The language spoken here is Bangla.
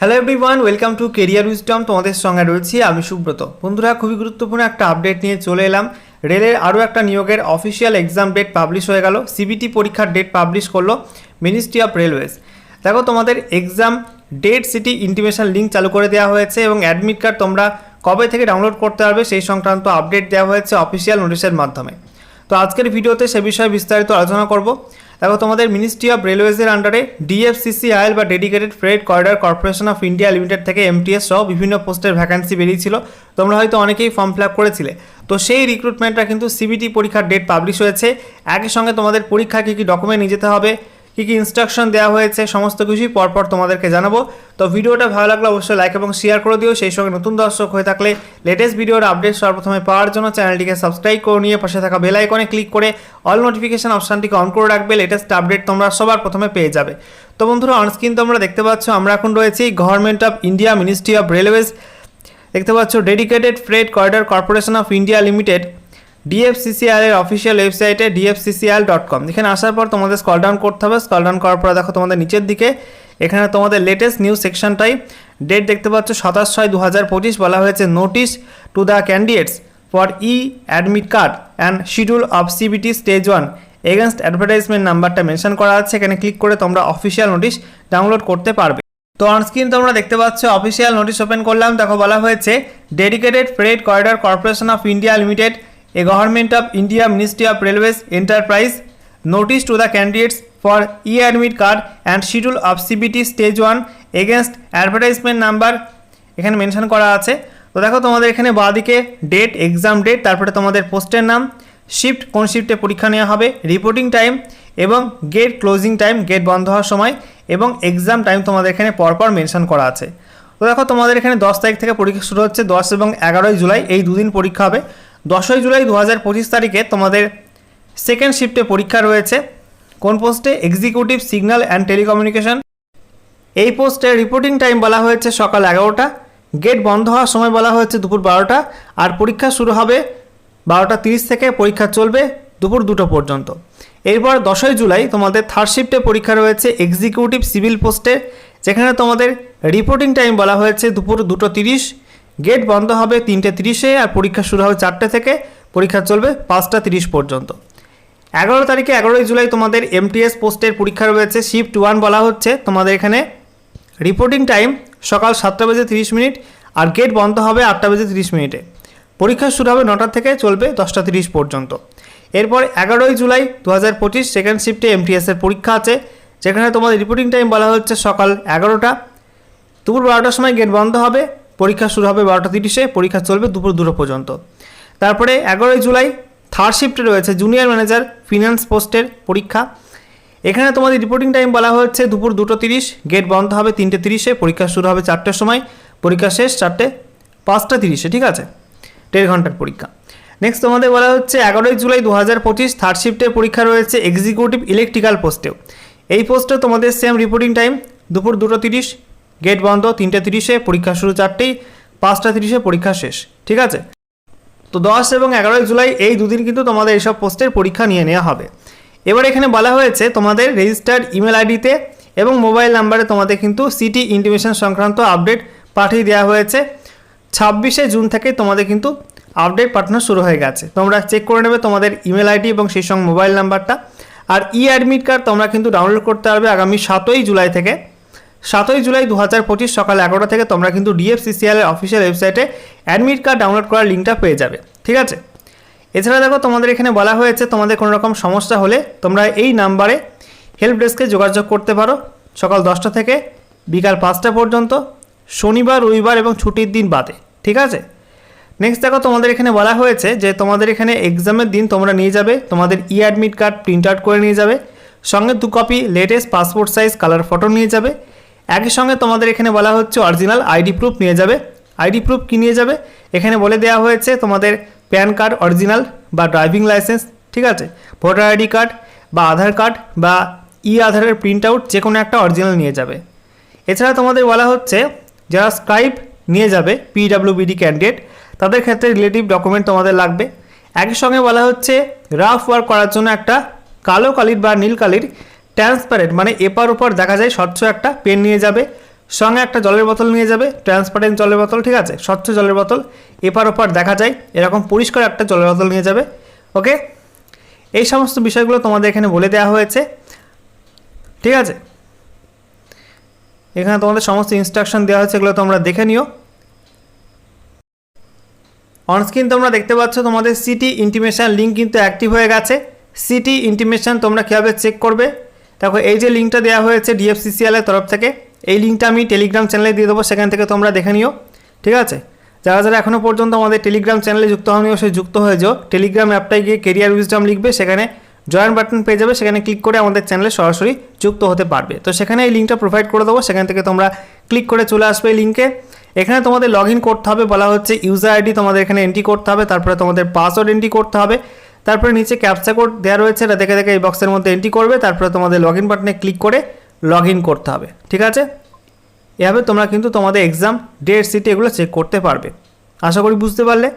Hello everyone welcome to career wisdom তোমাদের সঙ্গে রয়েছি আমি সুব্রত। বন্ধুরা, খুবই গুরুত্বপূর্ণ একটা আপডেট নিয়ে চলে এলাম। রেলের আরও একটা নিয়োগের অফিসিয়াল এক্সাম ডেট পাবলিশ হয়ে গেল। সিবিটি পরীক্ষার ডেট পাবলিশ করল মিনিস্ট্রি অফ রেলওয়েজ দেখো, তোমাদের exam date city intimation link চালু করে দেওয়া হয়েছে এবং অ্যাডমিট কার্ড তোমরা কবে থেকে ডাউনলোড করতে পারবে সেই সংক্রান্ত আপডেট দেওয়া হয়েছে অফিসিয়াল নোটিশের মাধ্যমে। তো আজকের ভিডিওতে সে বিষয়ে বিস্তারিত আলোচনা করব। দেখো, তোমাদের মিনিস্ট্রি অফ রেলওয়েজের আন্ডারে ডিএফসিসিআইএল বা dedicated freight corridor corporation of India limited থেকে এমটিএস সহ বিভিন্ন পোস্টের ভ্যাকান্সি বেরিয়েছিল। তোমরা হয়তো অনেকেই ফর্ম ফিল আপ করেছিলে। তো সেই রিক্রুটমেন্টটা কিন্তু সিবিটি পরীক্ষার ডেট পাবলিশ হয়েছে। একই সঙ্গে তোমাদের পরীক্ষা কী কী ডকুমেন্ট নিয়ে যেতে হবে? কী কী ইনস্ট্রাকশন দেওয়া হয়েছে, সমস্ত কিছুই পরপর তোমাদেরকে জানাব। তো ভিডিওটা ভালো লাগলে অবশ্যই লাইক এবং শেয়ার করে দিও। সেই সঙ্গে নতুন দর্শক হয়ে থাকলে লেটেস্ট ভিডিওর আপডেট সর্বপ্রথমে পাওয়ার জন্য চ্যানেলটিকে সাবস্ক্রাইব করে নিয়ে পাশে থাকা বেল আইকনে ক্লিক করে অল নোটিফিকেশান অপশানটিকে অন করে রাখবে। লেটেস্ট আপডেট তোমরা সবার প্রথমে পেয়ে যাবে। তো বন্ধুরা অনস্ক্রিন তোমরা দেখতে পাচ্ছ, আমরা এখন রয়েছি government of India ministry of railways দেখতে পাচ্ছ dedicated freight corridor corporation of India limited DFCCIL এর অফিসিয়াল ওয়েবসাইটে ডিএফসিসিআল ডট কম এখানে আসার পর তোমাদের স্কল ডাউন করতে হবে। স্কল ডাউন করার পর দেখো তোমাদের নিচের দিকে। এখানে তোমাদের লেটেস্ট নিউজ সেকশনটাই ডেট দেখতে পাচ্ছ সাতাশ ছয় দু হাজার পঁচিশ বলা হয়েছে notice to the candidates for e admit card and schedule of CBT stage one against advertisement নাম্বারটা মেনশন করা আছে। এখানে ক্লিক করে তোমরা অফিসিয়াল নোটিশ ডাউনলোড করতে পারবে। তো অনস্ক্রিন তোমরা দেখতে পাচ্ছ অফিসিয়াল নোটিশ ওপেন করলাম। দেখো বলা হয়েছে dedicated freight corridor corporation of India limited a government of India Ministry of Railways Enterprise notice to the candidates for e-admit card and schedule of CBT stage 1 against advertisement number এখানে মেনশন করা আছে। তো দেখো তোমাদের এখানে বাঁদিকে ডেট এক্সাম ডেট তারপরে তোমাদের পোস্টের নাম শিফট কোন শিফটে পরীক্ষা নেওয়া হবে রিপোর্টিং টাইম এবং গেট ক্লোজিং টাইম গেট বন্ধ হওয়ার সময় এবং এক্সাম টাইম তোমাদের এখানে পরপর মেনশন করা আছে। তো দেখো তোমাদের এখানে দশ তারিখ থেকে পরীক্ষা শুরু হচ্ছে, দশ এবং এগারোই জুলাই, এই দুদিন পরীক্ষা হবে। দশই জুলাই দু হাজার পঁচিশ তারিখে তোমাদের সেকেন্ড শিফটে পরীক্ষা রয়েছে। কোন পোস্টে এক্সিকিউটিভ সিগন্যাল অ্যান্ড টেলিকমিউনিকেশন এই পোস্টে রিপোর্টিং টাইম বলা হয়েছে সকাল এগারোটা। গেট বন্ধ হওয়ার সময় বলা হয়েছে দুপুর বারোটা। আর পরীক্ষা শুরু হবে বারোটা তিরিশ থেকে। পরীক্ষা চলবে দুপুর দুটো পর্যন্ত। এরপর দশই জুলাই তোমাদের থার্ড শিফটে পরীক্ষা রয়েছে এক্সিকিউটিভ সিভিল পোস্টে যেখানে তোমাদের রিপোর্টিং টাইম বলা হয়েছে দুপুর দুটো তিরিশ। গেট বন্ধ হবে তিনটে তিরিশে আর পরীক্ষা শুরু হবে চারটে থেকে। পরীক্ষা চলবে পাঁচটা তিরিশ পর্যন্ত। এগারো তারিখে, এগারোই জুলাই তোমাদের এমটিএস পোস্টের পরীক্ষা রয়েছে। শিফট ওয়ান বলা হচ্ছে। তোমাদের এখানে রিপোর্টিং টাইম সকাল সাতটা বেজে তিরিশ মিনিট আর গেট বন্ধ হবে আটটা বেজে তিরিশ মিনিটে। পরীক্ষা শুরু হবে নটা থেকে চলবে দশটা তিরিশ পর্যন্ত। এরপর এগারোই জুলাই দু হাজার পঁচিশ সেকেন্ড শিফটে এমটিএসের পরীক্ষা আছে। যেখানে তোমাদের রিপোর্টিং টাইম বলা হচ্ছে সকাল এগারোটা। দুপুর বারোটার সময় গেট বন্ধ হবে। পরীক্ষা শুরু হবে বারোটা তিরিশে, পরীক্ষা চলবে দুপুর দুটো পর্যন্ত। তারপরে এগারোই জুলাই থার্ড শিফটে রয়েছে জুনিয়র ম্যানেজার ফিনান্স পোস্টের পরীক্ষা। এখানে তোমাদের রিপোর্টিং টাইম বলা হচ্ছে দুপুর দুটো তিরিশ গেট বন্ধ হবে তিনটে তিরিশে, পরীক্ষা শুরু হবে চারটের সময়, পরীক্ষা শেষ চারটে পাঁচটা তিরিশে, ঠিক আছে? দেড় ঘণ্টার পরীক্ষা। নেক্সট তোমাদের বলা হচ্ছে এগারোই জুলাই দু হাজার পঁচিশ থার্ড শিফটের পরীক্ষা রয়েছে এক্সিকিউটিভ ইলেকট্রিক্যাল পোস্টেও এই পোস্টে তোমাদের সেম রিপোর্টিং টাইম দুপুর দুটো তিরিশ গেট বন্ধ, তিনটে তিরিশে, পরীক্ষা শুরু চারটেই পাঁচটা তিরিশে, পরীক্ষা শেষ। ঠিক আছে? তো দশ এবং এগারোই জুলাই, এই দুদিন কিন্তু তোমাদের এইসব পোস্টের পরীক্ষা নিয়ে নেওয়া হবে। এবার এখানে বলা হয়েছে, তোমাদের রেজিস্টার্ড ইমেল আইডিতে এবং মোবাইল নাম্বারে তোমাদের কিন্তু সিটি ইন্টিমেশন সংক্রান্ত আপডেট পাঠিয়ে দেওয়া হয়েছে। ছাব্বিশে জুন থেকে তোমাদের কিন্তু আপডেট পাঠানো শুরু হয়ে গেছে। তোমরা চেক করে নেবে তোমাদের ইমেল আইডি এবং সেই সঙ্গে মোবাইল নাম্বারটা। আর ই অ্যাডমিট কার্ড তোমরা কিন্তু ডাউনলোড করতে পারবে আগামী সাতই জুলাই থেকে। সাতই জুলাই দু হাজার পঁচিশ সকাল এগারোটা থেকে তোমরা কিন্তু ডিএফসিসিএল এর অফিসিয়াল ওয়েবসাইটে অ্যাডমিট কার্ড ডাউনলোড করার লিঙ্কটা পেয়ে যাবে, ঠিক আছে? এছাড়া দেখো তোমাদের এখানে বলা হয়েছে তোমাদের কোনো রকম সমস্যা হলে তোমরা এই নাম্বারে হেল্প ডেস্কে যোগাযোগ করতে পারো সকাল দশটা থেকে বিকাল পাঁচটা পর্যন্ত, শনিবার, রবিবার এবং ছুটির দিন বাদে, ঠিক আছে? নেক্সট দেখো তোমাদের এখানে বলা হয়েছে যে তোমাদের এখানে এক্সামের দিন তোমরা নিয়ে যাবে, তোমাদের e admit card print out করে নিয়ে যাবে, সঙ্গে দু copy latest passport size colour photo নিয়ে যাবে একই সঙ্গে তোমাদের এখানে বলা হচ্ছে অরিজিনাল আইডি প্রুফ নিয়ে যাবে। আইডি প্রুফ কী নিয়ে যাবে? এখানে বলে দেওয়া হয়েছে তোমাদের প্যান কার্ড অরিজিনাল বা ড্রাইভিং লাইসেন্স, ঠিক আছে? ভোটার আইডি কার্ড বা আধার কার্ড বা ই আধারের প্রিন্ট আউট যে কোনো একটা অরিজিনাল নিয়ে যাবে। এছাড়া তোমাদের বলা হচ্ছে, যারা স্ক্রাইব নিয়ে যাবে, পিডাব্লিউবিডি ক্যান্ডিডেট, তাদের ক্ষেত্রে রিলেটিভ ডকুমেন্ট তোমাদের লাগবে। একই সঙ্গে বলা হচ্ছে, রাফ ওয়ার্ক করার জন্য একটা কালো কালির বা নীল কালির ট্রান্সপারেন্ট মানে এপার ওপার দেখা যায় স্বচ্ছ একটা পেন নিয়ে যাবে, সঙ্গে একটা জলের বোতল নিয়ে যাবে ট্রান্সপারেন্ট জলের বোতল, ঠিক আছে? স্বচ্ছ জলের বোতল, এপার ওপার দেখা যায়, এরকম পরিষ্কার একটা জলের বোতল নিয়ে যাবে ওকে এই সমস্ত বিষয়গুলো তোমাদের এখানে বলে দেওয়া হয়েছে, ঠিক আছে? এখানে তোমাদের সমস্ত ইনস্ট্রাকশন দেওয়া হয়েছে, এগুলো তোমরা দেখে নিও। অনস্ক্রিন তোমরা দেখতে পাচ্ছ তোমাদের সিটি ইন্টিমেশন লিঙ্ক কিন্তু অ্যাক্টিভ হয়ে গেছে। সিটি ইন্টিমেশন তোমরা কীভাবে চেক করবে? দেখো, এই যে লিঙ্কটা দেওয়া হয়েছে ডিএফসিসিএল এর তরফ থেকে, এই লিঙ্কটা আমি টেলিগ্রাম চ্যানেলে দিয়ে দেবো, সেখান থেকে তোমরা দেখে নিও, ঠিক আছে? যারা যারা এখনও পর্যন্ত আমাদের টেলিগ্রাম চ্যানেলে যুক্ত হয়নি অবশ্যই যুক্ত হয়ে যাও। টেলিগ্রাম অ্যাপটায় গিয়ে কেরিয়ার উইজডম লিখবে, সেখানে জয়েন বাটন পেয়ে যাবে, সেখানে ক্লিক করে আমাদের চ্যানেলে সরাসরি যুক্ত হতে পারবে। তো সেখানে এই লিঙ্কটা প্রোভাইড করে দেবো, সেখান থেকে তোমরা ক্লিক করে চলে আসবে এই লিঙ্কে এখানে তোমাদের লগ করতে হবে, বলা হচ্ছে ইউজার আইডি তোমাদের এখানে এন্ট্রি করতে হবে, তারপরে তোমাদের পাসওয়ার্ড এন্ট্রি করতে হবে। তারপরে নিচে ক্যাপচা কোড দেওয়া রয়েছে, এটা দেখে দেখে এই বক্সের মধ্যে এন্ট্রি করবে, তারপরে তোমাদের লগ ইন বাটনে ক্লিক করে লগ ইন করতে হবে, ঠিক আছে? এভাবে তোমরা কিন্তু তোমাদের এক্সাম ডেট সিটি এগুলো চেক করতে পারবে। আশা করি বুঝতে পারলে।